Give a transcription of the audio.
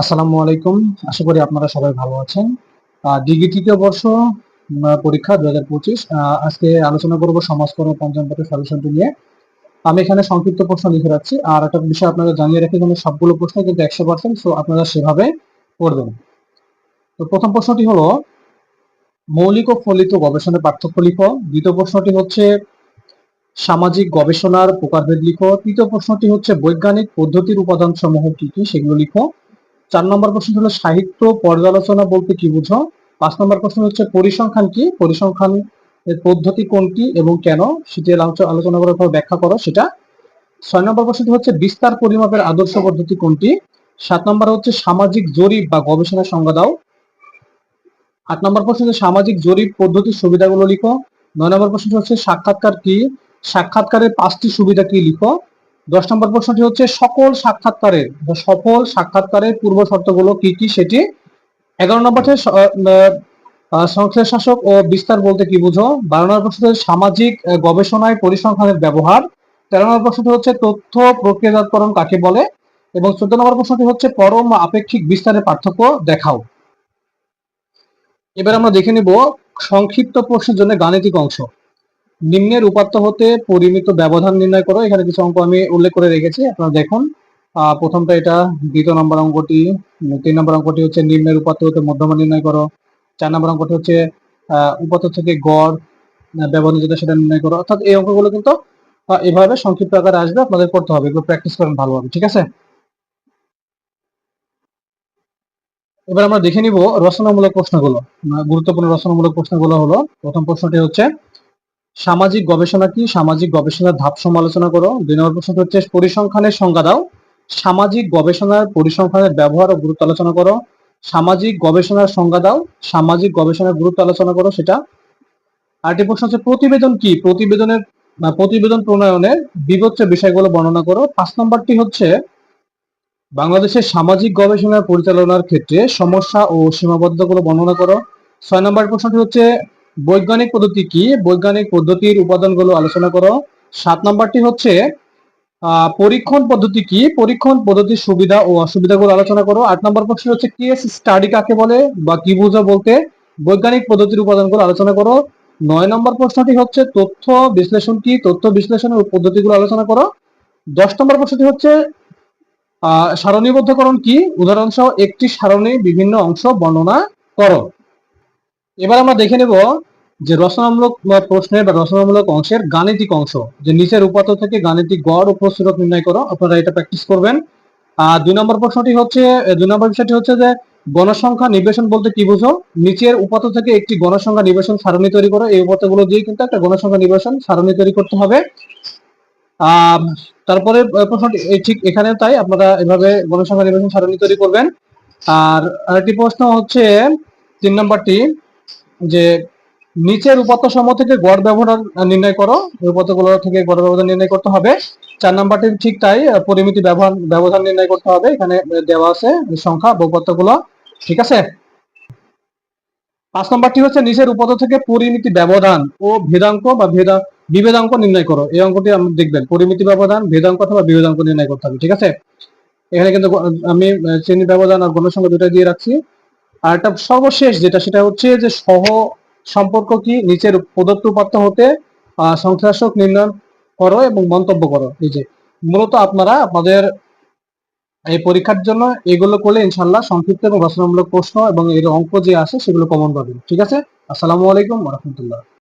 আসসালামু আলাইকুম। আশা করি আপনারা সবাই ভালো আছেন। ডিগ্রি তৃতীয় বর্ষ পরীক্ষা দু হাজার পঁচিশ। আজকে আলোচনা করব সমাজকর্ম পঞ্চম পত্রের সলিউশনটি নিয়ে। আমি এখানে সংক্ষিপ্ত প্রশ্ন লিখে রাখছি। আর একটা বিষয় আপনারা জানিয়ে রাখি যেন সবগুলো প্রশ্ন কিন্তু একশো পার্সেন্ট সো আপনারা সেভাবে করবেন। তো প্রথম প্রশ্নটি হলো, মৌলিক ও ফলিত গবেষণার পার্থক্য লিখো। দ্বিতীয় প্রশ্নটি হচ্ছে, সামাজিক গবেষণার প্রকারভেদ লিখো। তৃতীয় প্রশ্নটি হচ্ছে, বৈজ্ঞানিক পদ্ধতির উপাদান সমূহ কি কি, সেগুলো লিখো। চার নম্বর প্রশ্ন হলো সাহিত্য পর্যালোচনা বলতে কি বুঝো? পাঁচ নম্বর প্রশ্ন হচ্ছে পরিসংখ্যান কি? পরিসংখ্যান পদ্ধতি কোনটি এবং কেন? সেটি আলোচ- আলোচনা করার পর ব্যাখ্যা করো সেটা। ছয় নম্বর প্রশ্নটি হচ্ছে বিস্তার পরিমাপের আদর্শ পদ্ধতি কোনটি? সাত নম্বর হচ্ছে সামাজিক জরিপ বা গবেষণা সংজ্ঞা দাও। আট নম্বর প্রশ্ন হচ্ছে সামাজিক জরিপ পদ্ধতির সুবিধাগুলো লিখো। নয় নম্বর প্রশ্নটি হচ্ছে সাক্ষাৎকার কি? সাক্ষাৎকারের পাঁচটি সুবিধা কি লিখো? দশ নম্বর প্রশ্নটি হচ্ছে, সকল সাক্ষাৎকারের, সফল সাক্ষাৎকারের পূর্ব শর্তগুলো কি কি? সেটি এগারো নম্বরটি সংশ্লেষ শাসক ও বিস্তার বলতে কি বুঝো? বারো নম্বর প্রশ্ন সামাজিক গবেষণায় পরিসংখ্যানের ব্যবহার। তেরো নম্বর প্রশ্নটি হচ্ছে, তথ্য প্রক্রিয়াজাতকরণ কাকে বলে? এবং চোদ্দ নম্বর প্রশ্নটি হচ্ছে, পরম আপেক্ষিক বিস্তারের পার্থক্য দেখাও। এবার আমরা দেখে নিব, সংক্ষিপ্ত প্রশ্নের জন্য গাণিতিক অংশ। নিম্নের উপাত্ত হতে পরিমিত ব্যবধান নির্ণয় করো। এখানে কিছু অঙ্ক আমি উল্লেখ করে রেখেছি, আপনারা দেখুন। প্রথমটা এটা, দ্বিতীয় নম্বর অঙ্কটি, তিন নম্বর অঙ্কটি হচ্ছে নিম্নের উপাত্ত হতে মধ্যমা নির্ণয় করো। চার নম্বর অঙ্কটি হচ্ছে উপাত্ত থেকে গড় ব্যবধান যেটা সেটা নির্ণয় করো। অর্থাৎ এই অঙ্কগুলো কিন্তু এভাবে সংক্ষিপ্ত আকারে আসবে, আপনাদের করতে হবে। এগুলো প্র্যাকটিস করেন ভালোভাবে, ঠিক আছে? এবার আমরা দেখে নিব রচনামূলক প্রশ্নগুলো। গুরুত্বপূর্ণ রচনামূলক প্রশ্নগুলো হলো, প্রথম প্রশ্নটি হচ্ছে সামাজিক গবেষণা কি? সামাজিক গবেষণার ধাপ সমালোচনা করো। দুই নম্বর প্রশ্নটি হচ্ছে পরিসংখ্যানের সংজ্ঞা দাও। সামাজিক গবেষণার পরিসংখ্যানের ব্যবহার ও গুরুত্ব আলোচনা করো। সামাজিক গবেষণার সংজ্ঞা দাও। সামাজিক গবেষণার গুরুত্ব আলোচনা করো সেটা। আরেকটি প্রশ্ন হচ্ছে, প্রতিবেদন কি? প্রতিবেদনের প্রতিবেদন প্রণয়নের বিবেচ্য বিষয়গুলো বর্ণনা করো। পাঁচ নম্বরটি হচ্ছে, বাংলাদেশের সামাজিক গবেষণা পরিচালনার ক্ষেত্রে সমস্যা ও সীমাবদ্ধতাগুলো বর্ণনা করো। ছয় নম্বর প্রশ্নটি হচ্ছে বৈজ্ঞানিক পদ্ধতি কি? বৈজ্ঞানিক পদ্ধতির উপাদানগুলো আলোচনা করো। সাত নম্বরটি হচ্ছে পরীক্ষণ পদ্ধতি কি? পরীক্ষণ পদ্ধতির সুবিধা ও অসুবিধাগুলো আলোচনা করো। আট নম্বর প্রশ্ন হচ্ছে, কেস স্টাডি কাকে বলে বা কি বুঝো বলতে? বৈজ্ঞানিক পদ্ধতির উপাদানগুলো আলোচনা করো। নয় নম্বর প্রশ্নটি হচ্ছে, তথ্য বিশ্লেষণ কি? তথ্য বিশ্লেষণের পদ্ধতিগুলো আলোচনা করো। দশ নম্বর প্রশ্নটি হচ্ছে সারণীবদ্ধকরণ কি? উদাহরণ সহ একটি সারণী বিভিন্ন অংশ বর্ণনা করো। এবার আমরা দেখে নেব যে রচনামূলক প্রশ্নের বা রচনামূলক অংশের গাণিতিক অংশ, যে নিচের উপাত্ত থেকে গাণিতিক গড় ও প্রস্তুরক নির্ণয় করো, আপনারা এটা প্র্যাকটিস করবেন। আর দুই নম্বর প্রশ্নটি হচ্ছে দুই নম্বর বিষয়টি হচ্ছে যে, গণসংখ্যা নিবেশন বলতে কি বুঝো? নিচের উপাত্ত থেকে একটি গণসংখ্যা নিবেশন সারণী তৈরি করো। এই উপাত্তগুলো দিয়ে কিন্তু একটা গণসংখ্যা নিবেশন সারণী তৈরি করতে হবে। তারপরে প্রশ্নটি ঠিক এখানে তাই, আপনারা এভাবে গণসংখ্যা নিবেশন সারণী তৈরি করবেন। আর আরেকটি প্রশ্ন হচ্ছে, তিন নম্বরটি, যে নিচের উপাত্ত সমূহ থেকে গড় ব্যবধান নির্ণয় করো। উপাত্তগুলো থেকে গড় ব্যবধান নির্ণয় করতে হবে। চার নম্বরটি ঠিক তাই পরিমিতি ব্যবধান ব্যবধান নির্ণয় করতে হবে। এখানে দেওয়া আছে সংখ্যা বহুপত্তগুলো ঠিক আছে? পাঁচ নম্বরটি হচ্ছে নিচের উপাত্ত থেকে পরিমিতি ব্যবধান ও ভেদাঙ্ক বা ভেদা, বিভেদাঙ্ক নির্ণয় করো। এই অঙ্কটি আপনি দেখবেন। পরিমিতি ব্যবধান, ভেদাঙ্ক অথবা বিভেদাঙ্ক নির্ণয় করতে হবে। ঠিক আছে? এখানে কিন্তু আমি শ্রেণি ব্যবধান আর গণসংখ্যা দুটা দিয়ে রাখছি। আর একটা সর্বশেষ যেটা, সেটা হচ্ছে যে সহ সম্পর্ক কি? নিচের প্রদত্ত উপাত্ত হতে সংশ্লেষক নির্ণয় করো এবং মন্তব্য করো। নিজে মূলত আপনারা আপনাদের এই পরীক্ষার জন্য এগুলো করলে ইনশাল্লাহ সংক্ষিপ্ত এবং রচনামূলক প্রশ্ন এবং এর অঙ্ক যে আসে সেগুলো কমন পাবেন। ঠিক আছে? আসসালামু আলাইকুম রহমতুল্লাহ।